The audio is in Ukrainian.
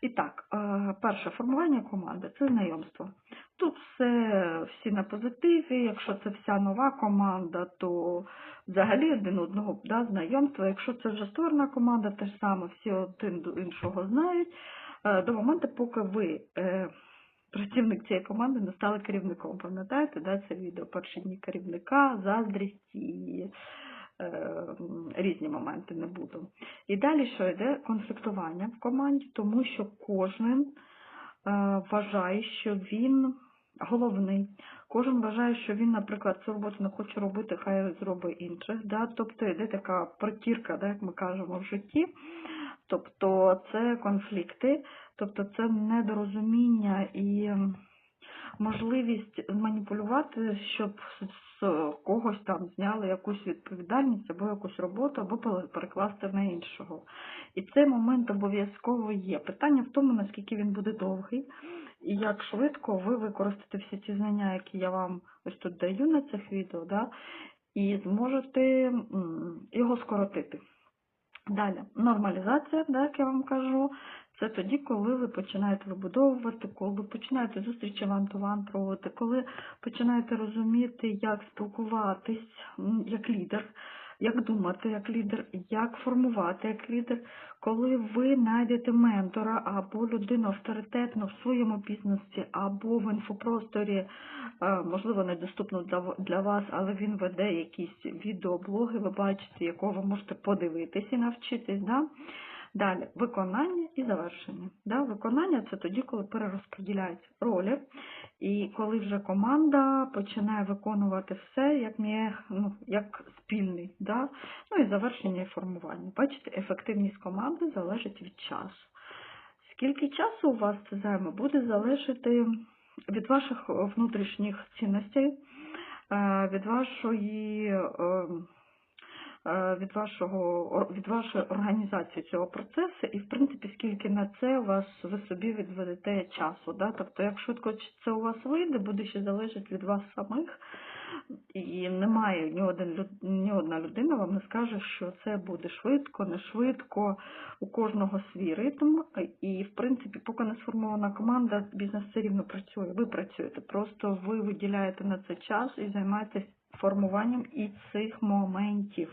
І так, е, перше формування команди це знайомство. Тут все всі на позитиві. Якщо це вся нова команда, то взагалі один одного да, знайомство. Якщо це вже створена команда, те ж саме всі один до іншого знають. Е, До моменту, поки ви е, працівник цієї команди не стали керівником. Пам'ятаєте, да, це відео перші дні керівника, заздрість і різні моменти не буду. І далі що йде конфліктування в команді, тому що кожен е, вважає, що він головний. Кожен вважає, що він, наприклад, цю роботу не хоче робити, хай зробить інших. Да? Тобто йде така притірка, да, як ми кажемо в житті. Тобто це конфлікти, тобто це недорозуміння і можливість зманіпулювати, щоб з когось там зняли якусь відповідальність або якусь роботу, або пере- перекласти на іншого. І цей момент обов'язково є. Питання в тому, наскільки він буде довгий, і як швидко ви використаєте всі ці знання, які я вам ось тут даю на цих відео, да, і зможете його скоротити. Далі, нормалізація, да, як я вам кажу, це тоді, коли ви починаєте вибудовувати, коли ви починаєте зустрічі ван-ту-ван проводити, коли починаєте розуміти, як спілкуватись як лідер, як думати як лідер, як формувати як лідер, коли ви знайдете ментора або людину авторитетну в своєму бізнесі, або в інфопросторі, е, можливо, недоступно для вас, але він веде якісь відеоблоги, ви бачите, якого ви можете подивитись і навчитись. Да? Далі, виконання і завершення. Да? Виконання це тоді, коли перерозподіляють ролі, і коли вже команда починає виконувати все як, ну, як спільний. Да? Ну і завершення і формування. Бачите, ефективність команди залежить від часу. Скільки часу у вас це займе, буде залежати від ваших внутрішніх цінностей, е, від вашої. Е, від вашого від вашої організації цього процесу, і в принципі скільки на це у вас ви собі відведете часу. Да? Тобто, як швидко це у вас вийде, буде ще залежати від вас самих. І немає ні один ні одна людина вам не скаже, що це буде швидко, не швидко. У кожного свій ритм. І в принципі, поки не сформована команда, бізнес все рівно працює. Ви працюєте. Просто ви виділяєте на це час і займаєтесь формуванням і цих моментів.